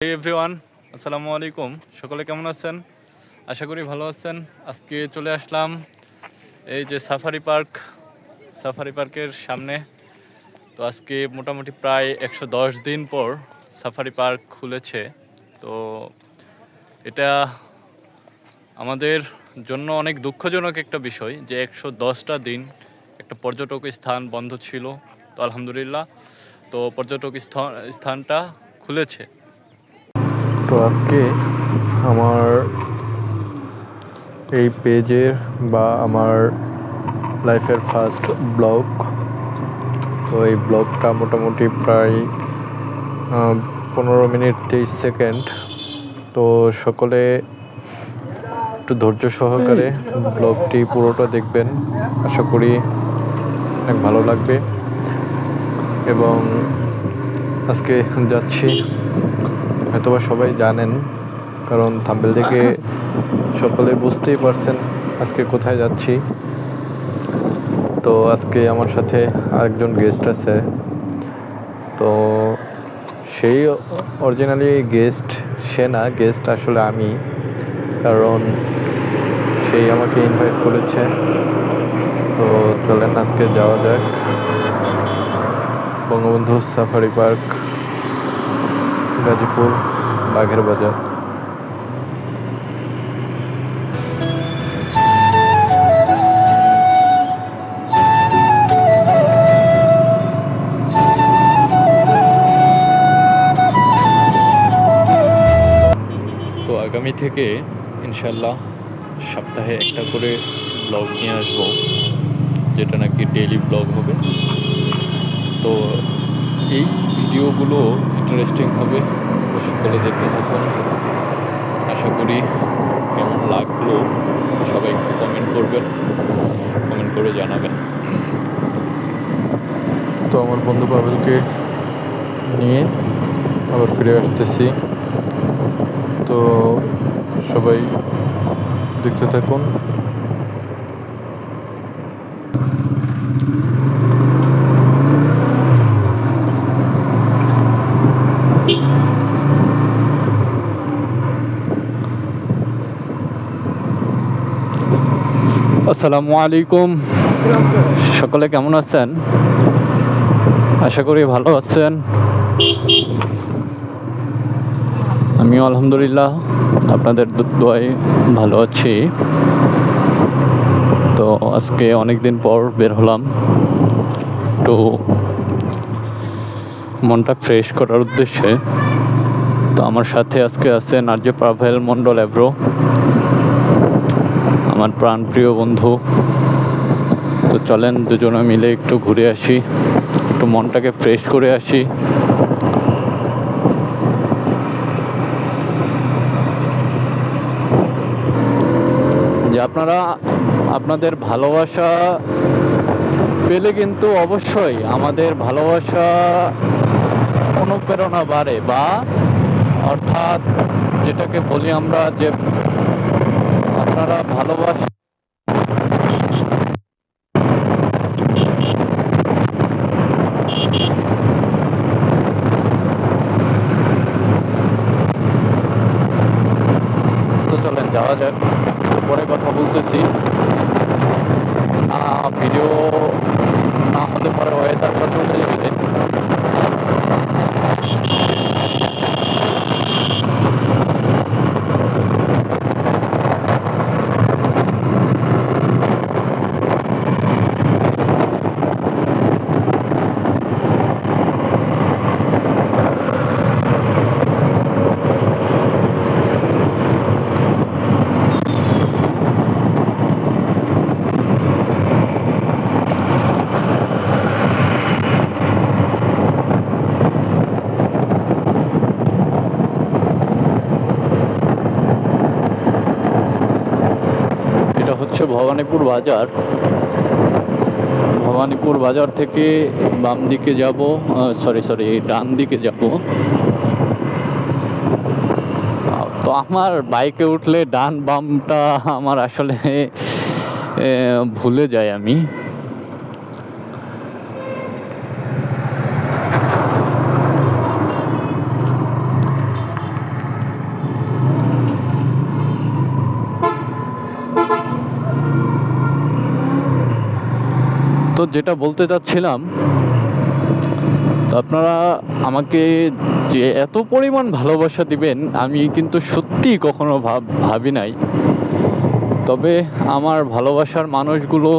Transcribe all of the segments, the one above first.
Everyone আসসালামু আলাইকুম। সকলে কেমন আছেন? আশা করি ভালো আছেন। আজকে চলে আসলাম এই যে সাফারি পার্ক, সাফারি পার্কের সামনে। তো আজকে মোটামুটি প্রায় একশো দশ দিন পর সাফারি পার্ক খুলেছে। তো এটা আমাদের জন্য অনেক দুঃখজনক একটা বিষয় যে একশো দশটা দিন একটা পর্যটক স্থান বন্ধ ছিল। তো আলহামদুলিল্লাহ, তো পর্যটক স্থান, স্থানটা খুলেছে। তো আজকে আমার এই পেজের বা আমার লাইফের ফার্স্ট ব্লগ তো এই ব্লগটা মোটামুটি প্রায় পনেরো মিনিট তেইশ সেকেন্ড। তো সকলে একটু ধৈর্য সহকারে ব্লগটি পুরোটা দেখবেন। আশা করি অনেক ভালো লাগবে। এবং আজকে যাচ্ছি হয়তোবা সবাই জানেন কারণ থাম্বেল থেকে সকলে বুঝতেই পারছেন আজকে কোথায় যাচ্ছি। তো আজকে আমার সাথে আরেকজন গেস্ট আছে। তো সেই অরিজিনালি গেস্ট সে না গেস্ট আসলে আমি। কারণ সেই আমাকে ইনভাইট করেছে। তো চলেন আজকে যাওয়া যাক। বঙ্গবন্ধু সাফারি পার্ক, গাজীপুর, বাঘের বাজার। থেকে ইনশাল্লাহ সপ্তাহে একটা করে ব্লগ নিয়ে আসব, যেটা নাকি ডেইলি ব্লগ হবে। তো এই ভিডিওগুলো ইন্টারেস্টিং হবে সকলে দেখতে থাকুন। আশা করি কেমন লাগল, সবাই একটু কমেন্ট করবেন কমেন্ট করে জানাবেন। তো আমার বন্ধু পাবেলকে নিয়ে আবার ফিরে আসতেছি। তো সবাই দেখতে থাকুন। আসসালামু আলাইকুম। সকলে কেমন আছেন? আশা করি ভালো আছেন। আমিও আলহামদুলিল্লাহ। আপনাদের দোয়ায় ভালো আছি। তো আজকে অনেক দিন পর বের হলাম। তো মনটা ফ্রেশ করার উদ্দেশ্যে। তো আমার সাথে আজকে আছে নার্য পাভেল মন্ডল এব্রো আমার প্রাণপ্রিয় বন্ধু। তো চলেন দুজনে মিলে একটু ঘুরে আসি, একটু মনটাকে ফ্রেশ করে আসি। আপনারা আপনাদের ভালোবাসা পেলে কিন্তু অবশ্যই আমাদের ভালোবাসা অনুপ্রেরণা বাড়ে বা অর্থাৎ যেটাকে বলি আমরা যে আপনারা ভালোবাসা চলেন, যাওয়া যাক। বলতেছি আহ, ভিডিও না হলে পরে ওয়েদারটা চলে যাবে এটা হচ্ছে ভবানীপুর বাজার। ভবানীপুর বাজার থেকে বাম দিকে যাব সরি সরি ডান দিকে যাব। তো আমার বাইকে উঠলে ডান বামটা আমার আসলে ভুলে যাই আমি। যেটা বলতে চাচ্ছিলাম, আপনারা আমাকে যে এত পরিমাণ ভালোবাসা দিবেন, আমি কিন্তু সত্যিই কখনো ভাব, ভাবি নাই। তবে আমার ভালোবাসার মানুষগুলো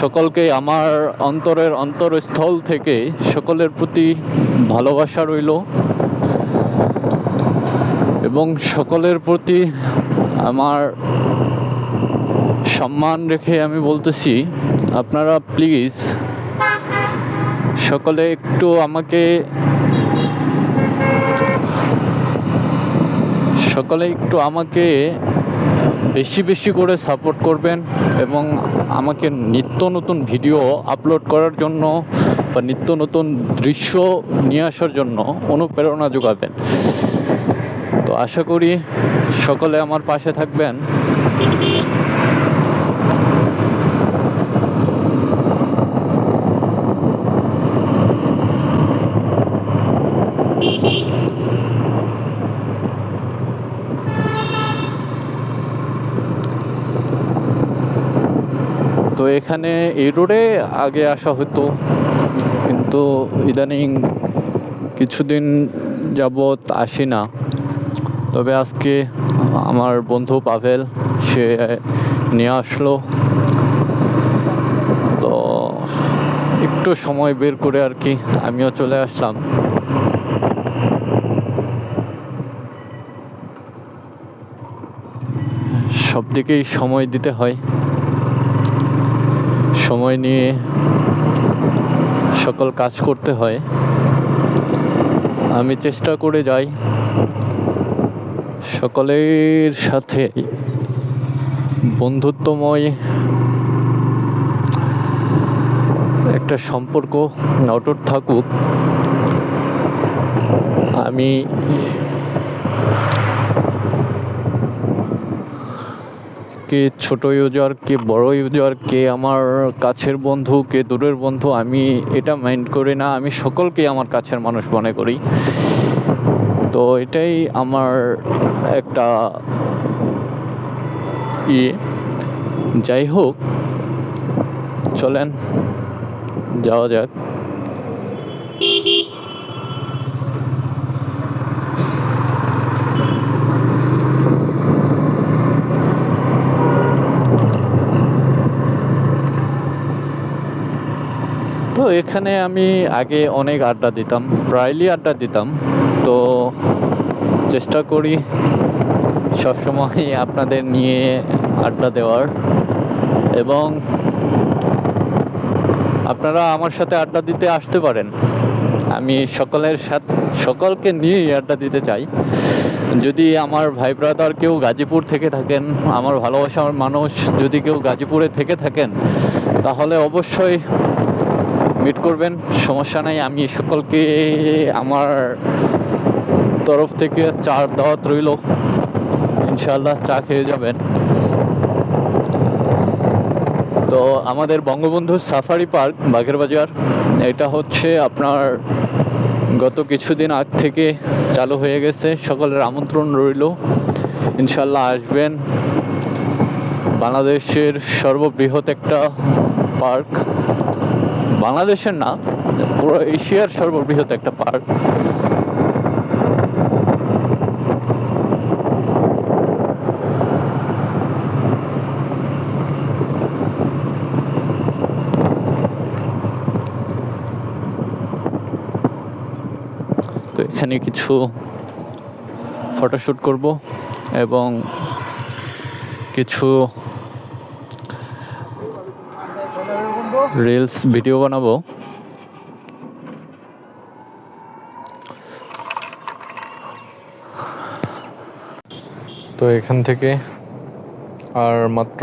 সকলকে আমার অন্তরের অন্তরস্থল থেকে সকলের প্রতি ভালোবাসা রইল এবং সকলের প্রতি আমার সম্মান রেখে আমি বলতেছি আপনারা প্লিজ সকলে একটু আমাকে সকলে একটু আমাকে বেশি বেশি করে সাপোর্ট করবেন এবং আমাকে নিত্য নতুন ভিডিও আপলোড করার জন্য বা নিত্য নতুন দৃশ্য নিয়ে আসার জন্য অনুপ্রেরণা যোগাবেন। তো আশা করি সকলে আমার পাশে থাকবেন। এখানে এই রোডে আগে আসা হতো। কিন্তু ইদানিং কিছুদিন যাবৎ আসি না। তবে আজকে আমার বন্ধু পাভেল, সে নিয়ে আসলো। তো একটু সময় বের করে আর কি, আমিও চলে আসলাম। সব দিকেই সময় দিতে হয়। সময় নিয়ে সকল কাজ করতে হয়। আমি চেষ্টা করে যাই। সকলের সাথে বন্ধুত্বময় একটা সম্পর্ক অটুট থাকুক। আমি কে ছোট ইউজার কে বড় ইউজার কে আমার কাছের বন্ধু, কে দূরের বন্ধু, আমি এটা মাইন্ড করি না। আমি সকলকে আমার কাছের মানুষ মনে করি। তো এটাই আমার একটা ইয়ে। যাই হোক, চলেন, যাওয়া যাক। এখানে আমি আগে অনেক আড্ডা দিতাম প্রায়লি আড্ডা দিতাম। তো চেষ্টা করি সবসময় আপনাদের নিয়ে আড্ডা দেওয়ার। এবং আপনারা আমার সাথে আড্ডা দিতে আসতে পারেন। আমি সকলের সাথে, সকলকে নিয়েই আড্ডা দিতে চাই। যদি আমার ভাই ব্রাদার কেউ গাজীপুর থেকে থাকেন, আমার ভালোবাসার মানুষ যদি কেউ গাজীপুরে থেকে থাকেন, তাহলে অবশ্যই মিট করবেন, সমস্যা নাই। আমি সকলকে আমার তরফ থেকে চার দাওয়াত রইল। ইনশাল্লাহ চা খেয়ে যাবেন। তো আমাদের বঙ্গবন্ধু সাফারি পার্ক বাঘের বাজার এটা হচ্ছে আপনার গত কিছুদিন আগ থেকে চালু হয়ে গেছে। সকলের আমন্ত্রণ রইল। ইনশাল্লাহ আসবেন। বাংলাদেশের সর্ববৃহৎ একটা পার্ক। বাংলাদেশের না পুরো এশিয়ার সর্ববৃহৎ একটা পার্ক। তো এখানে কিছু ফটোশ্যুট করব এবং কিছু রিলস ভিডিও বানাবো। তো এখান থেকে আর মাত্র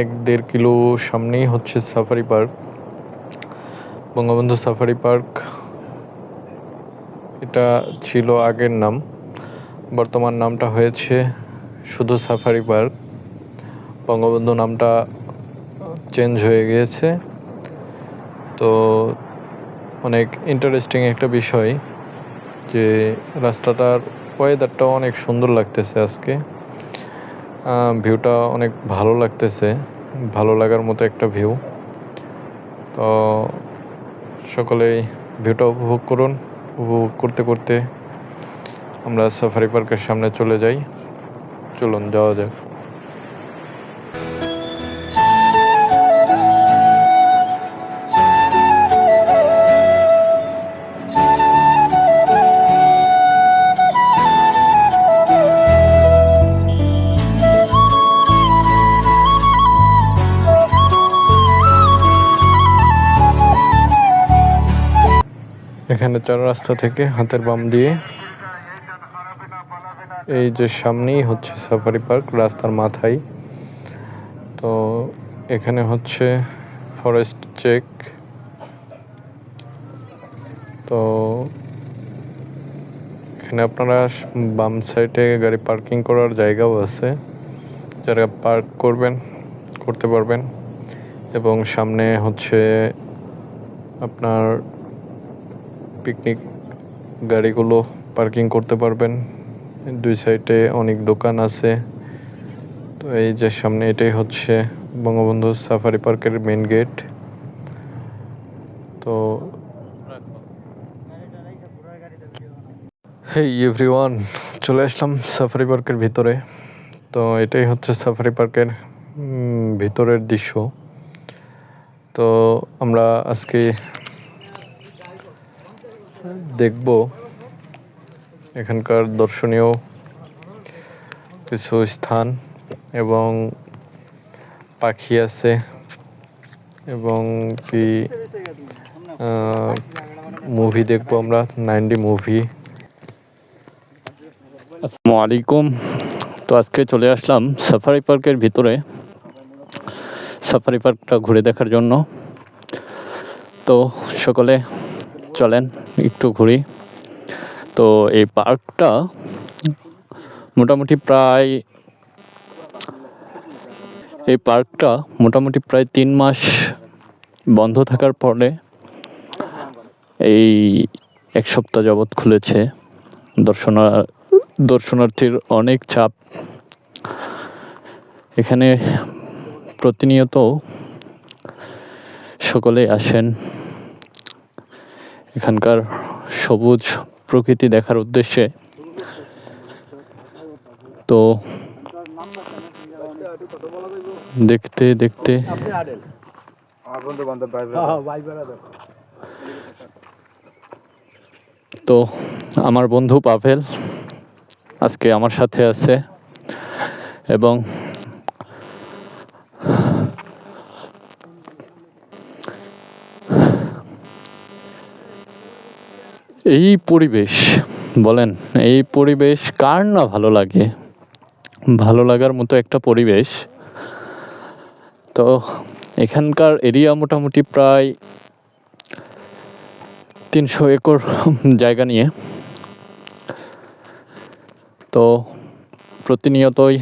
এক দেড় কিলো সামনেই হচ্ছে safari park Bangabandhu safari park এটা ছিল আগের নাম। বর্তমান নামটা হয়েছে শুধু সাফারি পার্ক বঙ্গবন্ধু নামটা চেঞ্জ হয়ে গিয়েছে। তো অনেক ইন্টারেস্টিং একটা বিষয় যে রাস্তাটার ওয়েদারটাও অনেক সুন্দর লাগতেছে আজকে। ভিউটা অনেক ভালো লাগতেছে, ভালো লাগার মতো একটা ভিউ তো সকলেই ভিউটা উপভোগ করুন। উপভোগ করতে করতে আমরা সাফারি পার্কের সামনে চলে যাই। চলুন, যাওয়া যাক। চার রাস্তা থেকে হাতের বাম দিয়ে। এই যে সামনেই হচ্ছে সাফারি পার্ক, রাস্তার মাথায়। তো এখানে হচ্ছে ফরেস্ট চেক তো এখানে আপনারা বাম সাইডে গাড়ি পার্কিং করার জায়গাও আছে। যারা পার্ক করবেন, করতে পারবেন। এবং সামনে হচ্ছে আপনার পিকনিক গাড়িগুলো পার্কিং করতে পারবেন। দুই সাইডে অনেক দোকান আছে। তো এই যে সামনে এটাই হচ্ছে বঙ্গবন্ধু সাফারি পার্কের মেন গেট তো হেই এভরিওয়ান চলে আসলাম সাফারি পার্কের ভিতরে। তো এটাই হচ্ছে সাফারি পার্কের ভিতরের দৃশ্য। তো আমরা আজকে দেখব। এখানকার দর্শনীয় কিছু স্থান এবং পাখি আছে এবং কি মুভি দেখব আমরা নাইনডি মুভি আসসালামু আলাইকুম। তো আজকে চলে আসলাম সাফারি পার্কের ভিতরে। সাফারি পার্কটা ঘুরে দেখার জন্য। তো সকলে চলেন, একটু ঘুরি। তো এই পার্কটা মোটামুটি প্রায় এই পার্কটা মোটামুটি প্রায় তিন মাস বন্ধ থাকার পরে এই এক সপ্তাহ যাবৎ খুলেছে। দর্শনা, দর্শনার্থীর অনেক চাপ। এখানে প্রতিনিয়ত সকলে আসেন। এখানকার সবুজ প্রকৃতি দেখার উদ্দেশ্যে। তো দেখতে দেখতে। তো আমার বন্ধু পাভেল আজকে আমার সাথে আছে এবং এই পরিবেশ, বলেন, এই পরিবেশ কার না ভালো লাগে? ভালো লাগার মতো একটা পরিবেশ। তো এখানকার এরিয়া মোটামুটি প্রায় তিনশো একর জায়গা নিয়ে। তো প্রতিনিয়তই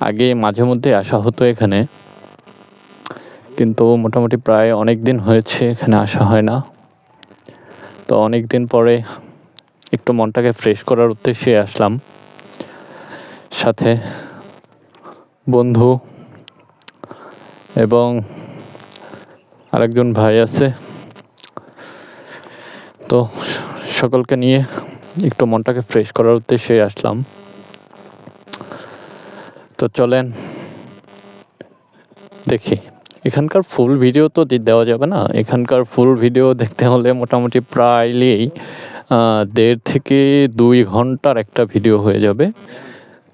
আগে মাঝে মধ্যে আসা হতো এখানে। কিন্তু মোটামুটি প্রায় অনেক দিন হয়েছে এখানে আসা হয় না। তো অনেক দিন পরে একটু মনটাকে ফ্রেশ করার উদ্দেশ্যে আসলাম। সাথে বন্ধু এবং আরেকজন ভাই আছে। তো সকলকে নিয়ে একটু মনটাকে ফ্রেশ করার উদ্দেশ্যে আসলাম। তো চলেন দেখি। এখানকার ফুল ভিডিও তো দেওয়া যাবে না। এখানকার ফুল ভিডিও দেখতে হলে মোটামুটি প্রায়লি আহ, দেড় থেকে দুই ঘণ্টার একটা ভিডিও হয়ে যাবে।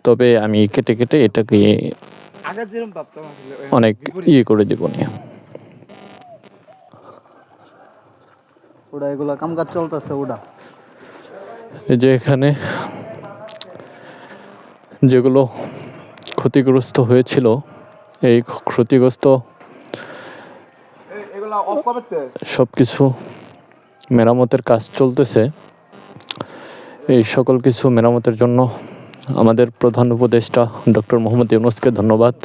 তবে আমি কেটে কেটে এটাকে অনেক ইয়ে করে দেবো নিয়ে। ওটা এগুলা কাম কাজ চলতেছে ওটা এই যে এখানে যেগুলো ক্ষতিগ্রস্ত হয়েছিল এই ক্ষতিগ্রস্ত সব কিছু মেরামতের কাজ চলতেছে। এই সকল কিছু মেরামতের জন্য আমাদের প্রধান উপদেষ্টা ডক্টর মোহাম্মদ ইউনুসকে ধন্যবাদ।